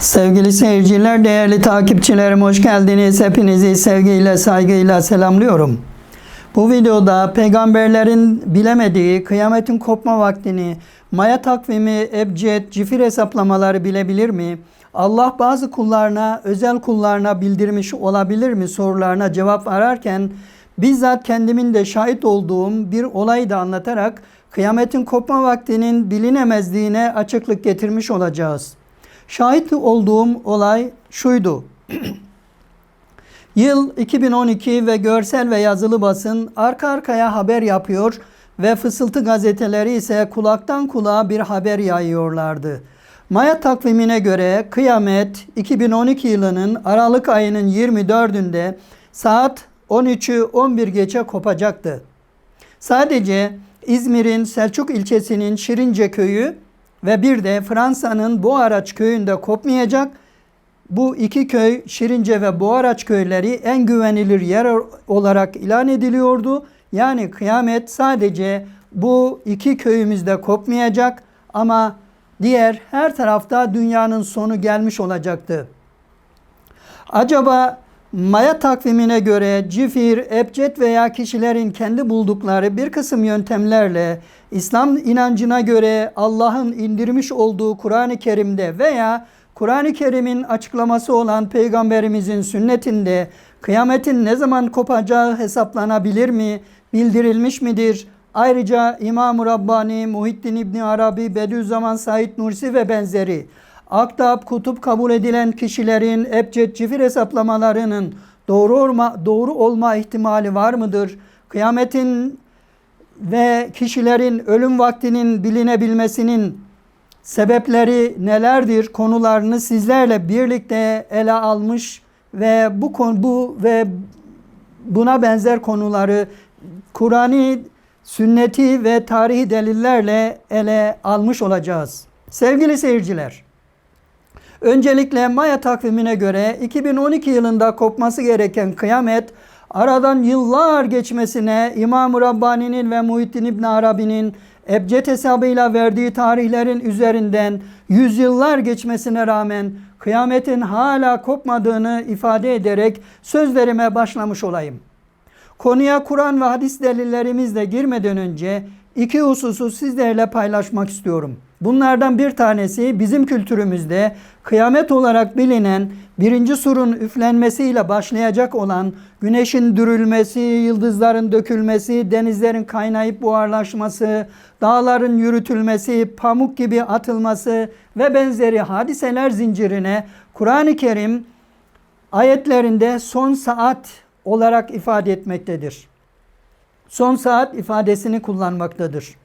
Sevgili seyirciler, değerli takipçilerim hoş geldiniz. Hepinizi sevgiyle, saygıyla selamlıyorum. Bu videoda peygamberlerin bilemediği kıyametin kopma vaktini, maya takvimi, ebced, cifir hesaplamaları bilebilir mi? Allah bazı kullarına, özel kullarına bildirmiş olabilir mi sorularına cevap ararken bizzat kendimin de şahit olduğum bir olayı da anlatarak kıyametin kopma vaktinin bilinemezliğine açıklık getirmiş olacağız. Şahit olduğum olay şuydu. Yıl 2012 ve görsel ve yazılı basın arka arkaya haber yapıyor ve fısıltı gazeteleri ise kulaktan kulağa bir haber yayıyorlardı. Maya takvimine göre kıyamet 2012 yılının Aralık ayının 24'ünde saat 13'ü 11 geçe kopacaktı. Sadece İzmir'in Selçuk ilçesinin Şirince köyü ve bir de Fransa'nın Boğaraç köyünde kopmayacak. Bu iki köy Şirince ve Boğaraç köyleri en güvenilir yer olarak ilan ediliyordu. Yani kıyamet sadece bu iki köyümüzde kopmayacak ama diğer her tarafta dünyanın sonu gelmiş olacaktı. Acaba Maya takvimine göre cifir, ebced veya kişilerin kendi buldukları bir kısım yöntemlerle İslam inancına göre Allah'ın indirmiş olduğu Kur'an-ı Kerim'de veya Kur'an-ı Kerim'in açıklaması olan Peygamberimizin sünnetinde kıyametin ne zaman kopacağı hesaplanabilir mi? Bildirilmiş midir? Ayrıca İmam-ı Rabbani, Muhittin İbni Arabi, Bediüzzaman Said Nursi ve benzeri Aktab, kutup kabul edilen kişilerin ebced cifir hesaplamalarının doğru olma, doğru olma ihtimali var mıdır? Kıyametin ve kişilerin ölüm vaktinin bilinebilmesinin sebepleri nelerdir konularını sizlerle birlikte ele almış ve bu konu bu ve buna benzer konuları Kur'an'ı, sünneti ve tarihi delillerle ele almış olacağız. Sevgili seyirciler, Öncelikle Maya takvimine göre 2012 yılında kopması gereken kıyamet aradan yıllar geçmesine İmam-ı Rabbani'nin ve Muhittin İbn Arabi'nin ebced hesabıyla verdiği tarihlerin üzerinden yüzyıllar geçmesine rağmen kıyametin hala kopmadığını ifade ederek sözlerime başlamış olayım. Konuya Kur'an ve hadis delillerimizle girmeden önce iki hususu sizlerle paylaşmak istiyorum. Bunlardan bir tanesi bizim kültürümüzde kıyamet olarak bilinen birinci surun üflenmesiyle başlayacak olan güneşin dürülmesi, yıldızların dökülmesi, denizlerin kaynayıp buharlaşması, dağların yürütülmesi, pamuk gibi atılması ve benzeri hadiseler zincirine Kur'an-ı Kerim ayetlerinde son saat olarak ifade etmektedir. Son saat ifadesini kullanmaktadır.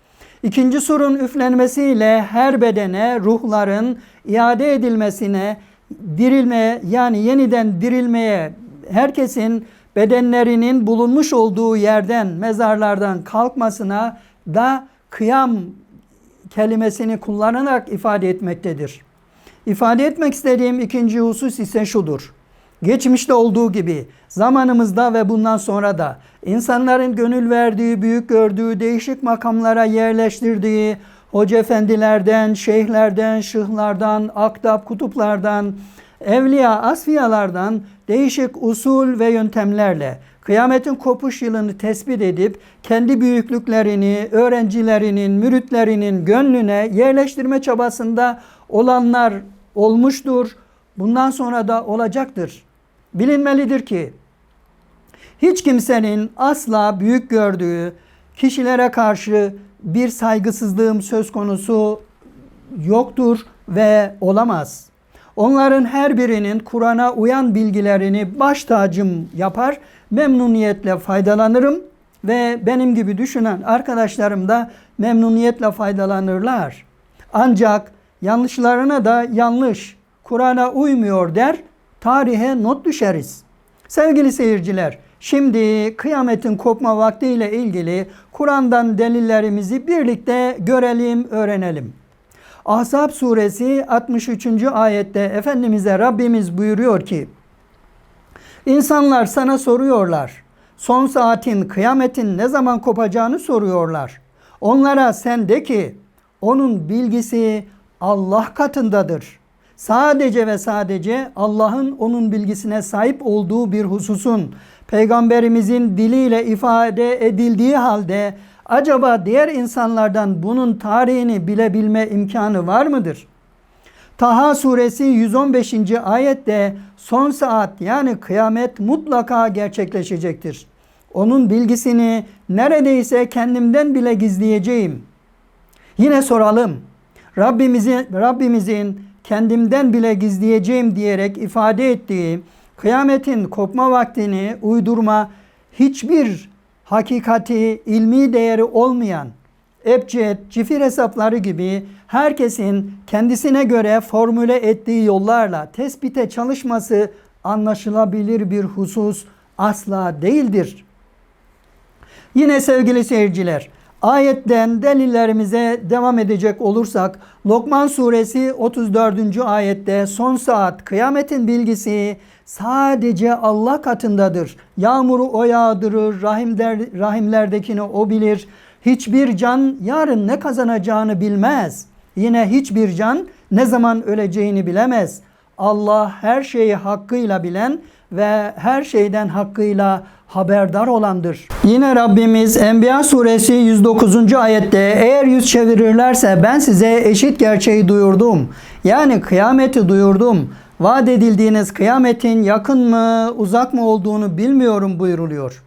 İkinci surun üflenmesiyle her bedene ruhların iade edilmesine, dirilmeye yani yeniden dirilmeye herkesin bedenlerinin bulunmuş olduğu yerden, mezarlardan kalkmasına da kıyam kelimesini kullanarak ifade etmektedir. İfade etmek istediğim ikinci husus ise şudur. Geçmişte olduğu gibi zamanımızda ve bundan sonra da insanların gönül verdiği, büyük gördüğü, değişik makamlara yerleştirdiği hoca efendilerden, şeyhlerden, şıhlardan, aktap, kutuplardan, evliya, asfiyalardan değişik usul ve yöntemlerle kıyametin kopuş yılını tespit edip kendi büyüklüklerini, öğrencilerinin, müritlerinin gönlüne yerleştirme çabasında olanlar olmuştur. Bundan sonra da olacaktır. Bilinmelidir ki hiç kimsenin asla büyük gördüğü kişilere karşı bir saygısızlığım söz konusu yoktur ve olamaz. Onların her birinin Kur'an'a uyan bilgilerini baş tacım yapar, memnuniyetle faydalanırım ve benim gibi düşünen arkadaşlarım da memnuniyetle faydalanırlar. Ancak yanlışlarına da yanlış, Kur'an'a uymuyor der, tarihe not düşeriz. Sevgili seyirciler, şimdi kıyametin kopma vaktiyle ilgili Kur'an'dan delillerimizi birlikte görelim, öğrenelim. Ahzab suresi 63. ayette Efendimiz'e Rabbimiz buyuruyor ki İnsanlar sana soruyorlar. Son saatin, kıyametin ne zaman kopacağını soruyorlar. Onlara sen de ki onun bilgisi Allah katındadır. sadece ve sadece Allah'ın onun bilgisine sahip olduğu bir hususun peygamberimizin diliyle ifade edildiği halde acaba diğer insanlardan bunun tarihini bilebilme imkanı var mıdır? Taha suresi 115. ayette son saat yani kıyamet mutlaka gerçekleşecektir. Onun bilgisini neredeyse kendimden bile gizleyeceğim. Yine soralım. Rabbimizin, Rabbimizin kendimden bile gizleyeceğim diyerek ifade ettiği kıyametin kopma vaktini uydurma hiçbir hakikati, ilmi değeri olmayan Ebced, cifir hesapları gibi herkesin kendisine göre formüle ettiği yollarla tespite çalışması anlaşılabilir bir husus asla değildir. Yine sevgili seyirciler, ayetten delillerimize devam edecek olursak Lokman suresi 34. ayette son saat kıyametin bilgisi sadece Allah katındadır. Yağmuru o yağdırır, rahimler, rahimlerdekini o bilir. Hiçbir can yarın ne kazanacağını bilmez. Yine hiçbir can ne zaman öleceğini bilemez. Allah her şeyi hakkıyla bilen ve her şeyden hakkıyla haberdar olandır. Yine Rabbimiz Enbiya suresi 109. ayette eğer yüz çevirirlerse ben size eşit gerçeği duyurdum. Yani kıyameti duyurdum. Vaat edildiğiniz kıyametin yakın mı uzak mı olduğunu bilmiyorum buyuruluyor.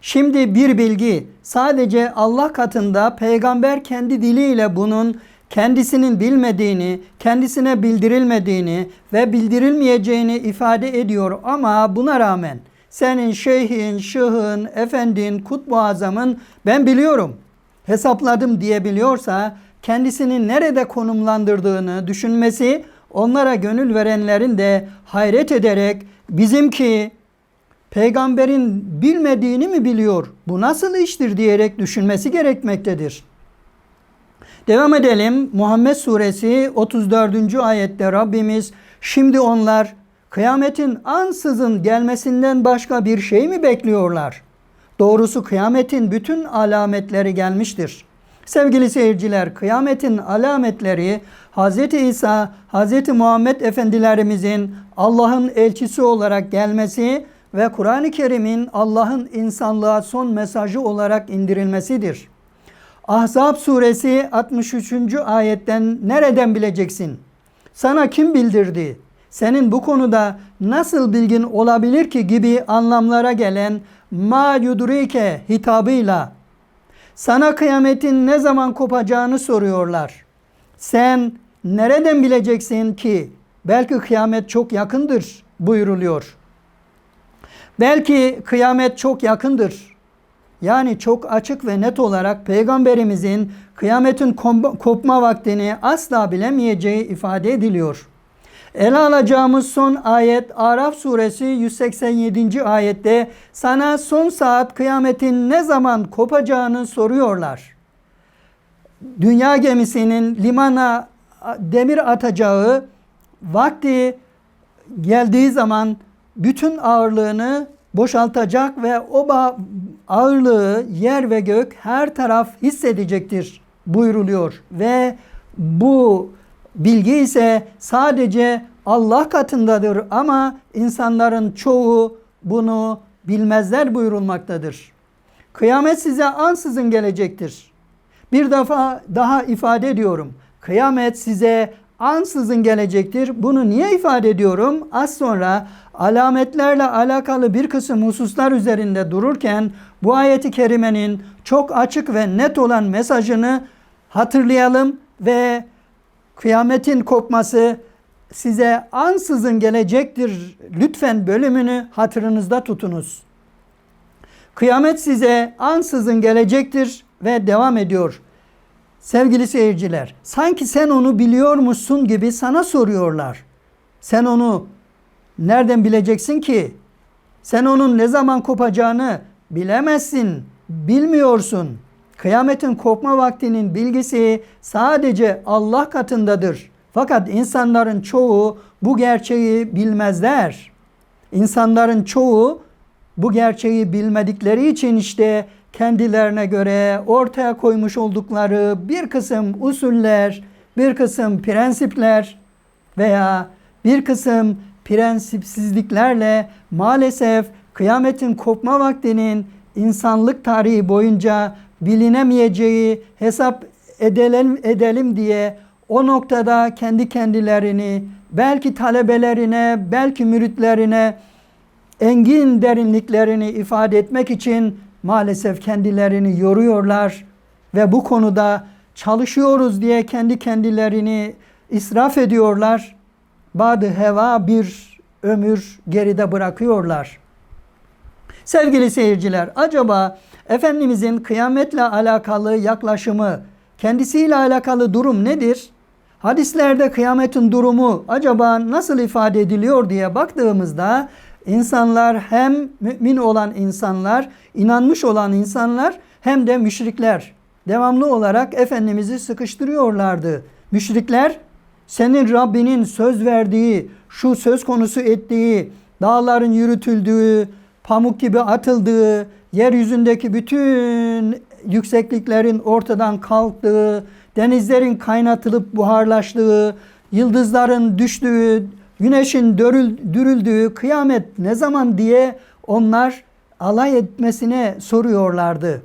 Şimdi bir bilgi sadece Allah katında peygamber kendi diliyle bunun kendisinin bilmediğini, kendisine bildirilmediğini ve bildirilmeyeceğini ifade ediyor ama buna rağmen senin şeyhin, şıhın, efendin, kutbu azamın ben biliyorum, hesapladım diyebiliyorsa kendisini nerede konumlandırdığını düşünmesi onlara gönül verenlerin de hayret ederek bizimki peygamberin bilmediğini mi biliyor? Bu nasıl iştir diyerek düşünmesi gerekmektedir. Devam edelim. Muhammed suresi 34. ayette Rabbimiz şimdi onlar kıyametin ansızın gelmesinden başka bir şey mi bekliyorlar? Doğrusu kıyametin bütün alametleri gelmiştir. Sevgili seyirciler, kıyametin alametleri Hz. İsa, Hz. Muhammed efendilerimizin Allah'ın elçisi olarak gelmesi ve Kur'an-ı Kerim'in Allah'ın insanlığa son mesajı olarak indirilmesidir. Ahzab suresi 63. ayetten nereden bileceksin? Sana kim bildirdi? Senin bu konuda nasıl bilgin olabilir ki gibi anlamlara gelen ma yudrike hitabıyla sana kıyametin ne zaman kopacağını soruyorlar. Sen nereden bileceksin ki belki kıyamet çok yakındır buyuruluyor. Belki kıyamet çok yakındır. Yani çok açık ve net olarak peygamberimizin kıyametin kopma vaktini asla bilemeyeceği ifade ediliyor. Ele alacağımız son ayet Araf suresi 187. ayette sana son saat kıyametin ne zaman kopacağını soruyorlar. Dünya gemisinin limana demir atacağı vakti geldiği zaman bütün ağırlığını boşaltacak ve o ağırlığı yer ve gök her taraf hissedecektir buyuruluyor. Ve bu bilgi ise sadece Allah katındadır ama insanların çoğu bunu bilmezler buyurulmaktadır. Kıyamet size ansızın gelecektir. Bir defa daha ifade ediyorum. Kıyamet size ansızın gelecektir. Bunu niye ifade ediyorum? Az sonra alametlerle alakalı bir kısım hususlar üzerinde dururken bu ayeti kerimenin çok açık ve net olan mesajını hatırlayalım ve kıyametin kopması size ansızın gelecektir. Lütfen bölümünü hatırınızda tutunuz. Kıyamet size ansızın gelecektir ve devam ediyor. Sevgili seyirciler, sanki sen onu biliyormuşsun gibi sana soruyorlar. Sen onu nereden bileceksin ki? Sen onun ne zaman kopacağını bilemezsin, bilmiyorsun. Kıyametin kopma vaktinin bilgisi sadece Allah katındadır. Fakat insanların çoğu bu gerçeği bilmezler. İnsanların çoğu bu gerçeği bilmedikleri için işte kendilerine göre ortaya koymuş oldukları bir kısım usuller, bir kısım prensipler veya bir kısım prensipsizliklerle maalesef kıyametin kopma vaktinin insanlık tarihi boyunca bilinemeyeceği hesap edelim, edelim diye o noktada kendi kendilerini belki talebelerine belki müritlerine engin derinliklerini ifade etmek için maalesef kendilerini yoruyorlar ve bu konuda çalışıyoruz diye kendi kendilerini israf ediyorlar. Badı heva bir ömür geride bırakıyorlar. Sevgili seyirciler, acaba Efendimizin kıyametle alakalı yaklaşımı, kendisiyle alakalı durum nedir? Hadislerde kıyametin durumu acaba nasıl ifade ediliyor diye baktığımızda insanlar hem mümin olan insanlar, inanmış olan insanlar hem de müşrikler devamlı olarak Efendimiz'i sıkıştırıyorlardı. Müşrikler senin Rabbinin söz verdiği, şu söz konusu ettiği, dağların yürütüldüğü, pamuk gibi atıldığı, yeryüzündeki bütün yüksekliklerin ortadan kalktığı, denizlerin kaynatılıp buharlaştığı, yıldızların düştüğü, güneşin dörül, dürüldüğü kıyamet ne zaman diye onlar alay etmesine soruyorlardı.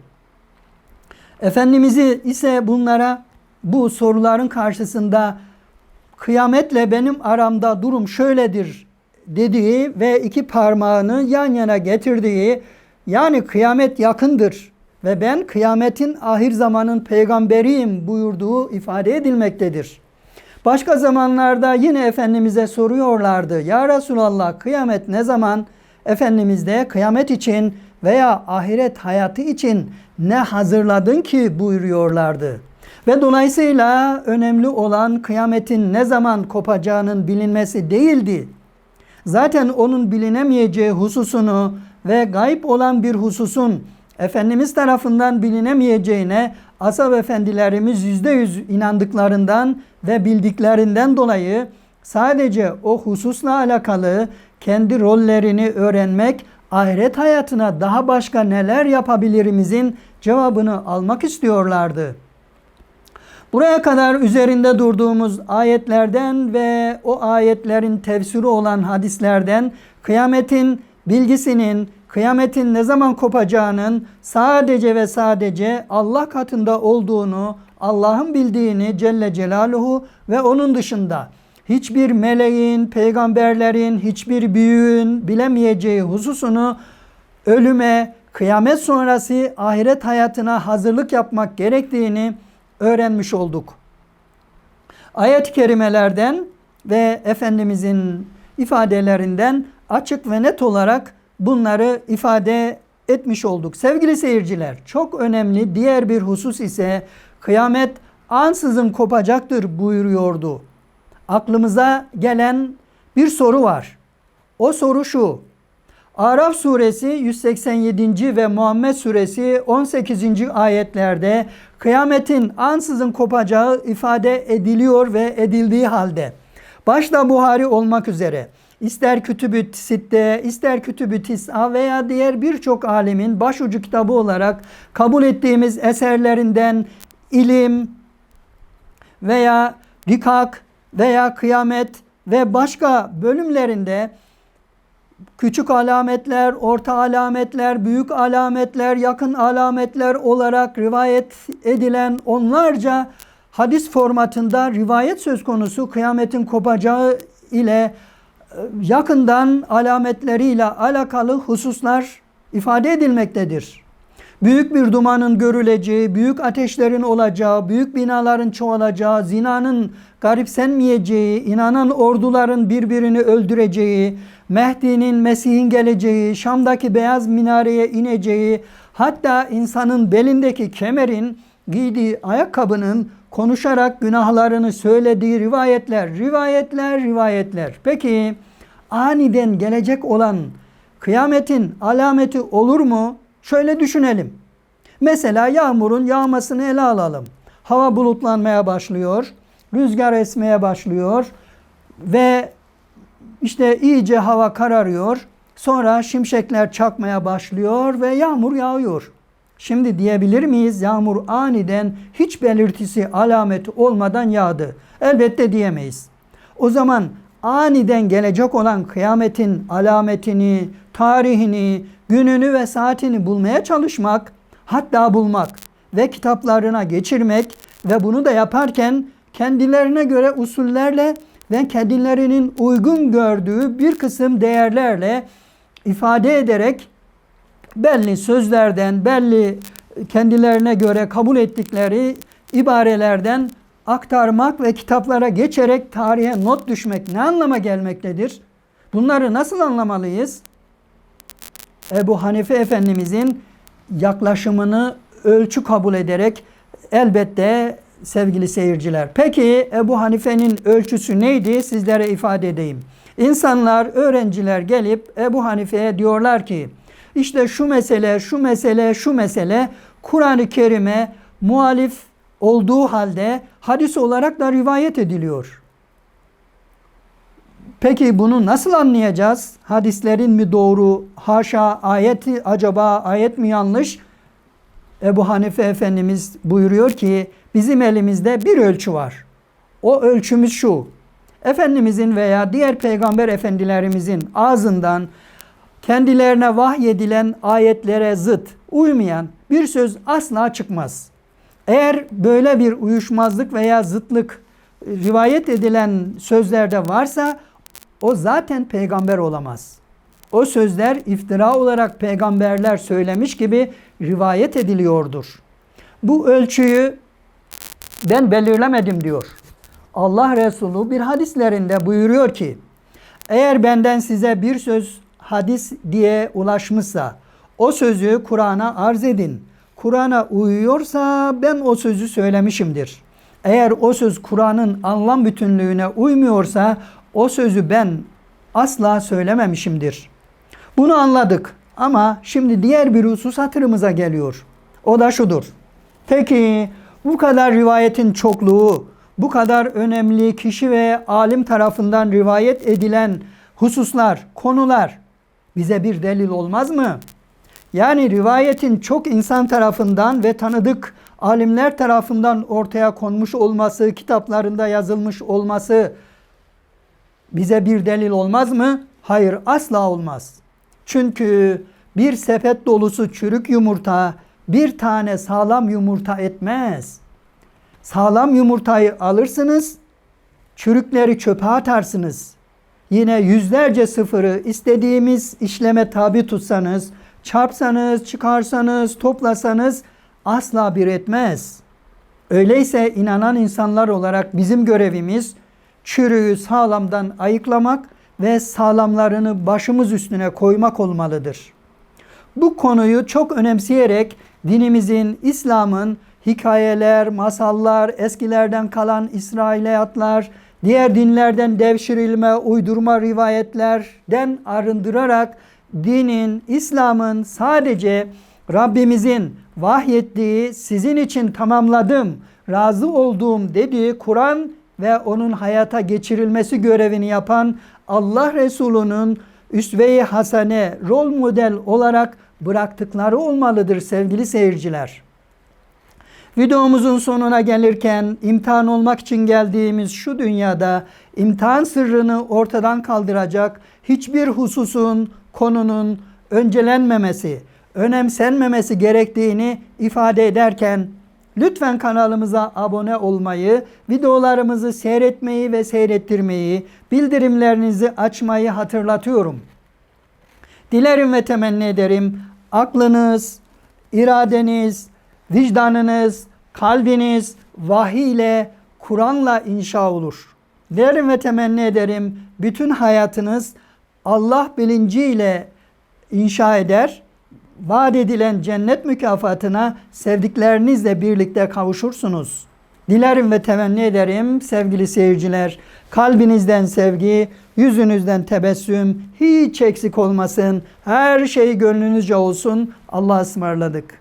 Efendimiz'i ise bunlara bu soruların karşısında kıyametle benim aramda durum şöyledir dediği ve iki parmağını yan yana getirdiği yani kıyamet yakındır ve ben kıyametin ahir zamanın peygamberiyim buyurduğu ifade edilmektedir. Başka zamanlarda yine Efendimiz'e soruyorlardı. Ya Resulallah kıyamet ne zaman? Efendimiz de kıyamet için veya ahiret hayatı için ne hazırladın ki buyuruyorlardı. Ve dolayısıyla önemli olan kıyametin ne zaman kopacağının bilinmesi değildi. Zaten onun bilinemeyeceği hususunu ve gayb olan bir hususun Efendimiz tarafından bilinemeyeceğine asab efendilerimiz yüzde yüz inandıklarından ve bildiklerinden dolayı sadece o hususla alakalı kendi rollerini öğrenmek, ahiret hayatına daha başka neler yapabilirimizin cevabını almak istiyorlardı. Buraya kadar üzerinde durduğumuz ayetlerden ve o ayetlerin tefsiri olan hadislerden kıyametin bilgisinin, kıyametin ne zaman kopacağının sadece ve sadece Allah katında olduğunu, Allah'ın bildiğini Celle Celaluhu ve onun dışında hiçbir meleğin, peygamberlerin, hiçbir büyüğün bilemeyeceği hususunu ölüme, kıyamet sonrası ahiret hayatına hazırlık yapmak gerektiğini öğrenmiş olduk. Ayet-i kerimelerden ve Efendimizin ifadelerinden açık ve net olarak bunları ifade etmiş olduk. Sevgili seyirciler, çok önemli diğer bir husus ise kıyamet ansızın kopacaktır buyuruyordu. Aklımıza gelen bir soru var. O soru şu. Araf suresi 187. ve Muhammed suresi 18. ayetlerde kıyametin ansızın kopacağı ifade ediliyor ve edildiği halde başta Buhari olmak üzere ister Kütüb-ü Sitte, ister Kütüb-ü Tis'a veya diğer birçok alimin başucu kitabı olarak kabul ettiğimiz eserlerinden ilim veya rikak veya kıyamet ve başka bölümlerinde küçük alametler, orta alametler, büyük alametler, yakın alametler olarak rivayet edilen onlarca hadis formatında rivayet söz konusu kıyametin kopacağı ile yakından alametleriyle alakalı hususlar ifade edilmektedir. Büyük bir dumanın görüleceği, büyük ateşlerin olacağı, büyük binaların çoğalacağı, zinanın garipsenmeyeceği, inanan orduların birbirini öldüreceği, Mehdi'nin, Mesih'in geleceği, Şam'daki beyaz minareye ineceği, hatta insanın belindeki kemerin, giydiği ayakkabının konuşarak günahlarını söylediği rivayetler, rivayetler, rivayetler. Peki aniden gelecek olan kıyametin alameti olur mu? Şöyle düşünelim. Mesela yağmurun yağmasını ele alalım. Hava bulutlanmaya başlıyor, rüzgar esmeye başlıyor ve işte iyice hava kararıyor. Sonra şimşekler çakmaya başlıyor ve yağmur yağıyor. Şimdi diyebilir miyiz yağmur aniden hiç belirtisi alameti olmadan yağdı? Elbette diyemeyiz. O zaman aniden gelecek olan kıyametin alametini, tarihini, gününü ve saatini bulmaya çalışmak, hatta bulmak ve kitaplarına geçirmek ve bunu da yaparken kendilerine göre usullerle ve kendilerinin uygun gördüğü bir kısım değerlerle ifade ederek belli sözlerden, belli kendilerine göre kabul ettikleri ibarelerden aktarmak ve kitaplara geçerek tarihe not düşmek ne anlama gelmektedir? Bunları nasıl anlamalıyız? Ebu Hanife Efendimizin yaklaşımını ölçü kabul ederek elbette sevgili seyirciler. Peki Ebu Hanife'nin ölçüsü neydi? Sizlere ifade edeyim. İnsanlar, öğrenciler gelip Ebu Hanife'ye diyorlar ki işte şu mesele, şu mesele, şu mesele Kur'an-ı Kerim'e muhalif olduğu halde hadis olarak da rivayet ediliyor. Peki bunu nasıl anlayacağız? Hadislerin mi doğru? Haşa ayeti acaba ayet mi yanlış? Ebu Hanife Efendimiz buyuruyor ki bizim elimizde bir ölçü var. O ölçümüz şu. Efendimizin veya diğer peygamber efendilerimizin ağzından kendilerine vahyedilen ayetlere zıt, uymayan bir söz asla çıkmaz. Eğer böyle bir uyuşmazlık veya zıtlık rivayet edilen sözlerde varsa o zaten peygamber olamaz. O sözler iftira olarak peygamberler söylemiş gibi rivayet ediliyordur. Bu ölçüyü ben belirlemedim diyor. Allah Resulü bir hadislerinde buyuruyor ki eğer benden size bir söz hadis diye ulaşmışsa o sözü Kur'an'a arz edin. Kur'an'a uyuyorsa ben o sözü söylemişimdir. Eğer o söz Kur'an'ın anlam bütünlüğüne uymuyorsa o sözü ben asla söylememişimdir. Bunu anladık ama şimdi diğer bir husus hatırımıza geliyor. O da şudur. Peki bu kadar rivayetin çokluğu, bu kadar önemli kişi ve alim tarafından rivayet edilen hususlar, konular bize bir delil olmaz mı? Yani rivayetin çok insan tarafından ve tanıdık alimler tarafından ortaya konmuş olması, kitaplarında yazılmış olması bize bir delil olmaz mı? Hayır, asla olmaz. Çünkü bir sepet dolusu çürük yumurta bir tane sağlam yumurta etmez. Sağlam yumurtayı alırsınız, çürükleri çöpe atarsınız. Yine yüzlerce sıfırı istediğimiz işleme tabi tutsanız, çarpsanız, çıkarsanız, toplasanız asla bir etmez. Öyleyse inanan insanlar olarak bizim görevimiz çürüğü sağlamdan ayıklamak ve sağlamlarını başımız üstüne koymak olmalıdır. Bu konuyu çok önemseyerek dinimizin, İslam'ın hikayeler, masallar, eskilerden kalan İsrailiyatlar, diğer dinlerden devşirilme, uydurma rivayetlerden arındırarak dinin, İslam'ın sadece Rabbimizin vahyettiği, sizin için tamamladım, razı olduğum dediği Kur'an ve onun hayata geçirilmesi görevini yapan Allah Resulü'nün üsve-i hasene, rol model olarak bıraktıkları olmalıdır sevgili seyirciler. Videomuzun sonuna gelirken imtihan olmak için geldiğimiz şu dünyada imtihan sırrını ortadan kaldıracak hiçbir hususun, konunun öncelenmemesi, önemsenmemesi gerektiğini ifade ederken lütfen kanalımıza abone olmayı, videolarımızı seyretmeyi ve seyrettirmeyi, bildirimlerinizi açmayı hatırlatıyorum. Dilerim ve temenni ederim aklınız, iradeniz, vicdanınız, kalbiniz vahiy ile Kur'an'la inşa olur. Dilerim ve temenni ederim bütün hayatınız Allah bilinciyle inşa eder. Vaat edilen cennet mükafatına sevdiklerinizle birlikte kavuşursunuz. Dilerim ve temenni ederim sevgili seyirciler. Kalbinizden sevgi, yüzünüzden tebessüm hiç eksik olmasın. Her şey gönlünüzce olsun. Allah'a ısmarladık.